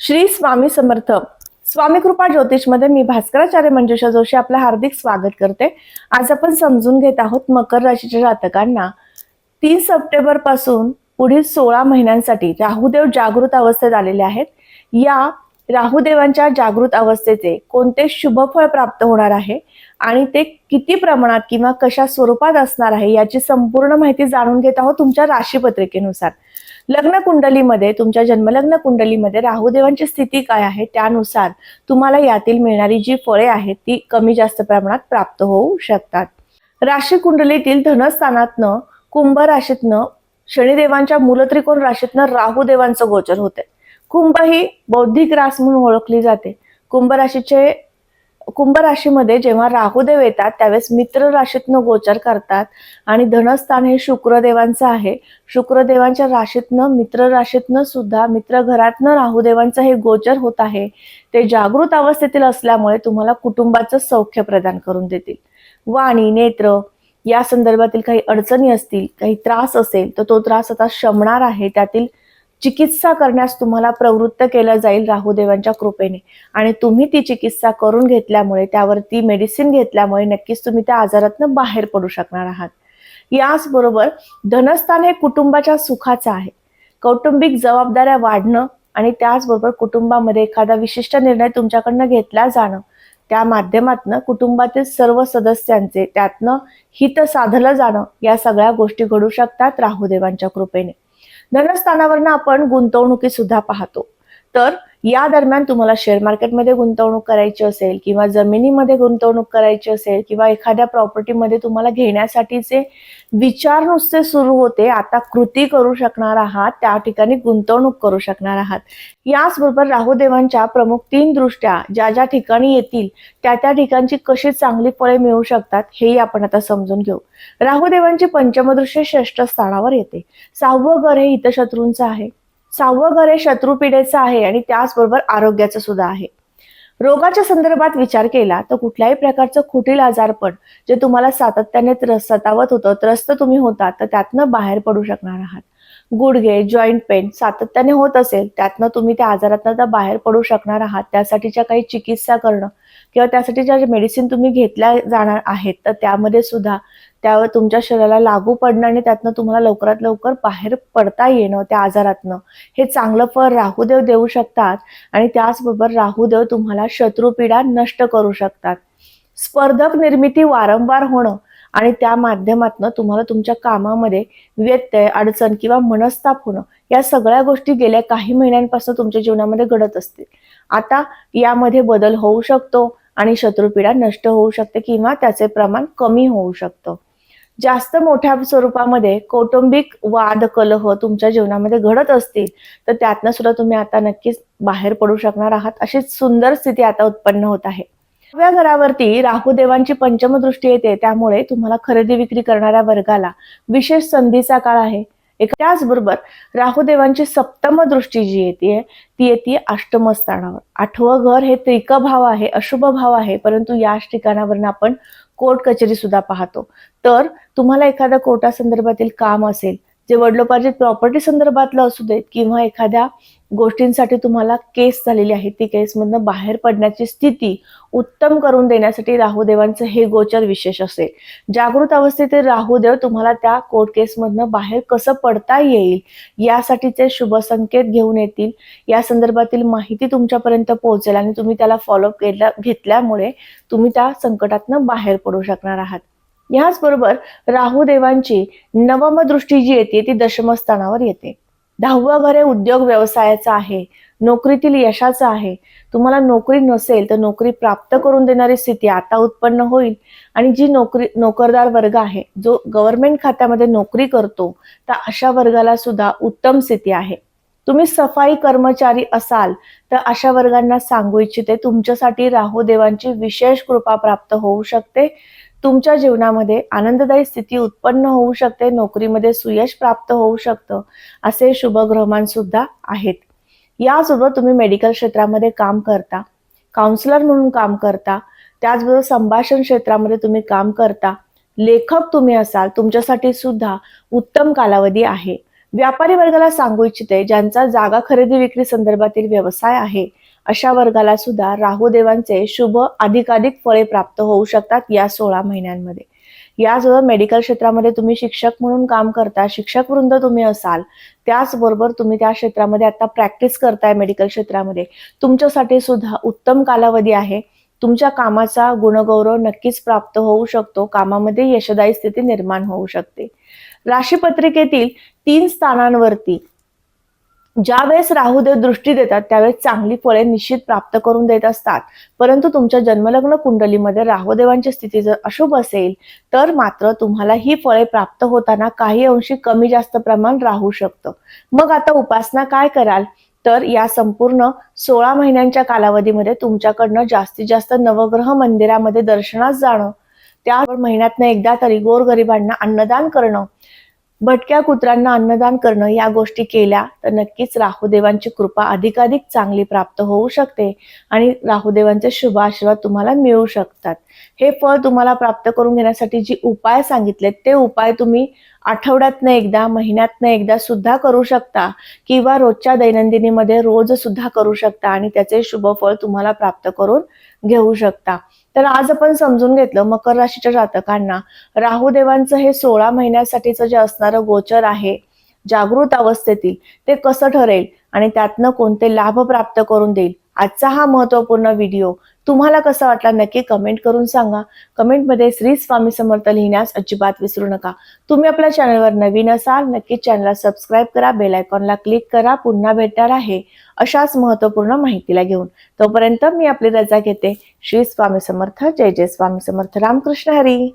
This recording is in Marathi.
श्री स्वामी समर्थ. स्वामी कृपा ज्योतिषमध्ये मी भास्कराचार्य मंजुषा जोशी आपलं हार्दिक स्वागत करते. आज आपण समजून घेत आहोत मकर राशीच्या जातकांना. तीन सप्टेंबरपासून पुढील सोळा महिन्यांसाठी राहुदेव जागृत अवस्थेत आलेले आहेत. या राहुदेवांच्या जागृत अवस्थेचे कोणते शुभफळ प्राप्त होणार आहे आणि ते किती प्रमाणात किंवा कशा स्वरूपात असणार आहे याची संपूर्ण माहिती जाणून घेत आहोत तुमच्या राशीपत्रिकेनुसार. लग्न कुंडलीमध्ये तुमच्या जन्मलग्न कुंडलीमध्ये राहुदेवांची स्थिती काय आहे त्यानुसार तुम्हाला यातील मिळणारी जी फळे आहेत ती कमी जास्त प्रमाणात प्राप्त होऊ शकतात. राशी कुंडलीतील धनस्थानातनं कुंभ राशीतनं शनिदेवांच्या मूलत्रिकोण राशीतनं राहुदेवांचं गोचर होते कुंभ ही बौद्धिक रास म्हणून ओळखली जाते. कुंभ राशीचे कुंभ राशीमध्ये जेव्हा राहुदेव येतात त्यावेळेस मित्र राशीतनं गोचर करतात आणि धनस्थान हे शुक्रदेवांचं आहे. शुक्रदेवांच्या राशीतनं मित्र राशीतनं सुद्धा मित्र घरातनं राहुदेवांचं हे गोचर होत आहे. ते जागृत अवस्थेतील असल्यामुळे तुम्हाला कुटुंबाचं सौख्य प्रदान करून देतील. वाणी नेत्र या संदर्भातील काही अडचणी असतील काही त्रास असेल तर तो त्रास आता शमणार आहे. त्यातील चिकित्सा करण्यास तुम्हाला प्रवृत्त केलं जाईल राहुदेवांच्या कृपेने. आणि तुम्ही ती चिकित्सा करून घेतल्यामुळे त्यावरती मेडिसिन घेतल्यामुळे नक्कीच तुम्ही त्या आजारातनं बाहेर पडू शकणार आहात. याचबरोबर धनस्थान हे कुटुंबाच्या सुखाचं आहे. कौटुंबिक जबाबदाऱ्या वाढणं आणि त्याचबरोबर कुटुंबामध्ये एखादा विशिष्ट निर्णय तुमच्याकडनं घेतला जाणं त्या माध्यमातनं कुटुंबातील सर्व सदस्यांचे त्यातनं हित साधलं जाणं या सगळ्या गोष्टी घडू शकतात राहुदेवांच्या कृपेने. धनस्थानावरनं आपण गुंतवणुकी सुद्धा पाहतो. तर या दरम्यान तुम्हाला शेअर मार्केटमध्ये गुंतवणूक करायची असेल किंवा जमिनीमध्ये गुंतवणूक करायची असेल किंवा एखाद्या प्रॉपर्टीमध्ये तुम्हाला घेण्यासाठीचे विचार नुसते सुरू होते आता कृती करू शकणार आहात त्या ठिकाणी गुंतवणूक करू शकणार आहात. याचबरोबर राहुदेवांच्या प्रमुख तीन दृष्ट्या ज्या ज्या ठिकाणी येतील त्या त्या ठिकाणची कशी चांगली फळे मिळू शकतात हेही आपण आता समजून घेऊ. राहुदेवांची पंचमदृश्य श्रेष्ठ स्थानावर येते. सहावं घर हे हितशत्रूंचं आहे. सहावं घर हे शत्रुपीडेचं आहे आणि त्याचबरोबर आरोग्याचं सुद्धा आहे. रोगाच्या संदर्भात विचार केला तर कुठल्याही प्रकारचं खुटील आजारपण जे तुम्हाला सातत्याने त्रस्त सतावत होतं त्रस्त तुम्ही होता तर त्यातनं बाहेर पडू शकणार आहात. गुडघे जॉईंट पेन सातत्याने होत असेल त्यातनं तुम्ही त्या आजारातनं तर बाहेर पडू शकणार आहात. त्यासाठीच्या काही चिकित्सा करणं किंवा त्यासाठी ज्या मेडिसिन तुम्ही घेतल्या जाणार आहेत तर त्यामध्ये सुद्धा त्यावर तुमच्या शरीराला लागू पडणं आणि त्यातनं तुम्हाला लवकरात लवकर बाहेर पडता येणं त्या आजारातनं. हे चांगलं फळ राहुदेव देऊ शकतात आणि त्याचबरोबर राहुदेव तुम्हाला शत्रुपीडा नष्ट करू शकतात. स्पर्धक निर्मिती वारंवार होणं आणि त्या माध्यमातनं तुम्हाला तुमच्या कामामध्ये व्यत्यय अडचण किंवा मनस्ताप होणं या सगळ्या गोष्टी गेल्या काही महिन्यांपासून तुमच्या जीवनामध्ये घडत असतील. आता यामध्ये बदल होऊ शकतो आणि शत्रुपीडा नष्ट होऊ शकते किंवा त्याचे प्रमाण कमी होऊ शकतं. जास्त मोठ्या स्वरूपामध्ये कौटुंबिक वाद कलह तुमच्या जीवनामध्ये घडत असतील तर त्यातनं सुद्धा तुम्ही आता नक्कीच बाहेर पडू शकणार आहात. अशी सुंदर स्थिती आता उत्पन्न होत आहे. नव्या घरावरती राहुदेवांची पंचम दृष्टी येते त्यामुळे तुम्हाला खरेदी विक्री करणाऱ्या वर्गाला विशेष संधीचा काळ आहे. एक त्याचबरोबर राहुदेवांची सप्तम दृष्टी जी येते ती येते अष्टम स्थानावर आठवं घर हे त्रिक भाव आहे अशुभ भाव आहे परंतु याच ठिकाणावरून आपण कोर्ट कचेरी सुद्धा पाहतो. तर तुम्हाला एखाद्या कोर्टासंदर्भातील काम असेल जे वडिलोपार्जित प्रॉपर्टी संदर्भातलं असू देत किंवा एखाद्या गोष्टींसाठी तुम्हाला केस झालेली आहे ती केसमधनं बाहेर पडण्याची स्थिती उत्तम करून देण्यासाठी राहुदेवांचं हे गोचर विशेष असेल. जागृत अवस्थेतील राहुदेव तुम्हाला त्या कोर्ट केसमधनं बाहेर कसं पडता येईल यासाठीचे शुभ संकेत घेऊन येतील. या संदर्भातील माहिती तुमच्यापर्यंत पोहोचेल आणि तुम्ही त्याला फॉलोअप केल्या घेतल्यामुळे तुम्ही त्या संकटातनं बाहेर पडू शकणार आहात. याचबरोबर राहुदेवांची नवम दृष्टी जी येते ती दशमस्थानावर येते. दहावा घर हे उद्योग व्यवसायाचा आहे नोकरीतील यशाचं आहे. तुम्हाला नोकरी नसेल तर नोकरी प्राप्त करून देणारी स्थिती आता उत्पन्न होईल. आणि जी नोकरी नोकरदार वर्ग आहे जो गव्हर्नमेंट खात्यामध्ये नोकरी करतो तर अशा वर्गाला सुद्धा उत्तम स्थिती आहे. तुम्ही सफाई कर्मचारी असाल तर अशा वर्गांना सांगू इच्छिते तुमच्यासाठी राहुदेवांची विशेष कृपा प्राप्त होऊ शकते. तुमच्या जीवनामध्ये आनंददायी स्थिती उत्पन्न होऊ शकते नोकरीमध्ये सुयश प्राप्त होऊ शकतं असे शुभग्रहमान सुद्धा आहेत. यासोबत तुम्ही मेडिकल क्षेत्रामध्ये काम करता काउन्सिलर म्हणून काम करता त्याचबरोबर संभाषण क्षेत्रामध्ये तुम्ही काम करता लेखक तुम्ही असाल तुमच्यासाठी सुद्धा उत्तम कालावधी आहे. व्यापारी वर्गाला सांगू इच्छिते ज्यांचा जागा खरेदी विक्री संदर्भातील व्यवसाय आहे अशा वर्गाला सुद्धा राहुदेवांचे शुभ अधिकाधिक फळे प्राप्त होऊ शकतात या सोळा महिन्यांमध्ये. याजवळ मेडिकल क्षेत्रामध्ये तुम्ही शिक्षक म्हणून काम करता शिक्षक वृंद तुम्ही असाल त्याचबरोबर तुम्ही त्या क्षेत्रामध्ये आता प्रॅक्टिस करताय मेडिकल क्षेत्रामध्ये. तुमच्यासाठी सुद्धा उत्तम कालावधी आहे. तुमच्या कामाचा गुणगौरव नक्कीच प्राप्त होऊ शकतो. कामामध्ये यशदायी स्थिती निर्माण होऊ शकते. राशीपत्रिकेतील तीन स्थानांवरती ज्यावेळेस राहुदेव दृष्टी देतात त्यावेळेस चांगली फळे निश्चित प्राप्त करून देत असतात. परंतु तुमच्या जन्मलग्न कुंडलीमध्ये राहुदेवांची स्थिती जर अशुभ असेल तर मात्र तुम्हाला ही फळे प्राप्त होताना काही अंशी कमी जास्त प्रमाण राहू शकतं. मग आता उपासना काय कराल? तर या संपूर्ण सोळा महिन्यांच्या कालावधीमध्ये तुमच्याकडनं जास्तीत जास्त नवग्रह मंदिरामध्ये दर्शनास जाणं. त्या महिन्यातनं एकदा तरी गोरगरिबांना अन्नदान करणं. भटक्या कुत्र्यांना अन्नदान करणं या गोष्टी केल्या तर नक्कीच राहुदेवांची कृपा अधिकाधिक चांगली प्राप्त होऊ शकते आणि राहुदेवांचे शुभ आशीर्वाद तुम्हाला मिळू शकतात. हे फळ तुम्हाला प्राप्त करून घेण्यासाठी जी उपाय सांगितले ते उपाय तुम्ही आठवड्यातनं एकदा महिन्यातनं एकदा सुद्धा करू शकता किंवा रोजच्या दैनंदिनीमध्ये रोज सुद्धा करू शकता आणि त्याचे शुभफळ तुम्हाला प्राप्त करून घेऊ शकता. तर आज आपण समजून घेतलं मकर राशीच्या जातकांना. राहुदेवांचं हे सोळा महिन्यासाठीचं जे असणारं गोचर आहे जागृत अवस्थेतील ते कसं ठरेल आणि त्यातनं कोणते लाभ प्राप्त करून देईल? आजचा हा महत्त्वपूर्ण व्हिडिओ तुम्हाला कसा वाटला? नक्की कमेंट करून सांगा. कमेंटमध्ये श्री स्वामी समर्थ लिहिण्यास अजिबात विसरू नका. तुम्ही आपल्या चॅनलवर नवीन असाल नक्की चॅनलला सबस्क्राईब करा बेल आयकॉनला क्लिक करा पुन्हा भेटणार आहे अशाच महत्त्वपूर्ण माहितीला घेऊन. तोपर्यंत मी आपली रजा घेते. श्री स्वामी समर्थ. जय जय स्वामी समर्थ. रामकृष्ण हरी.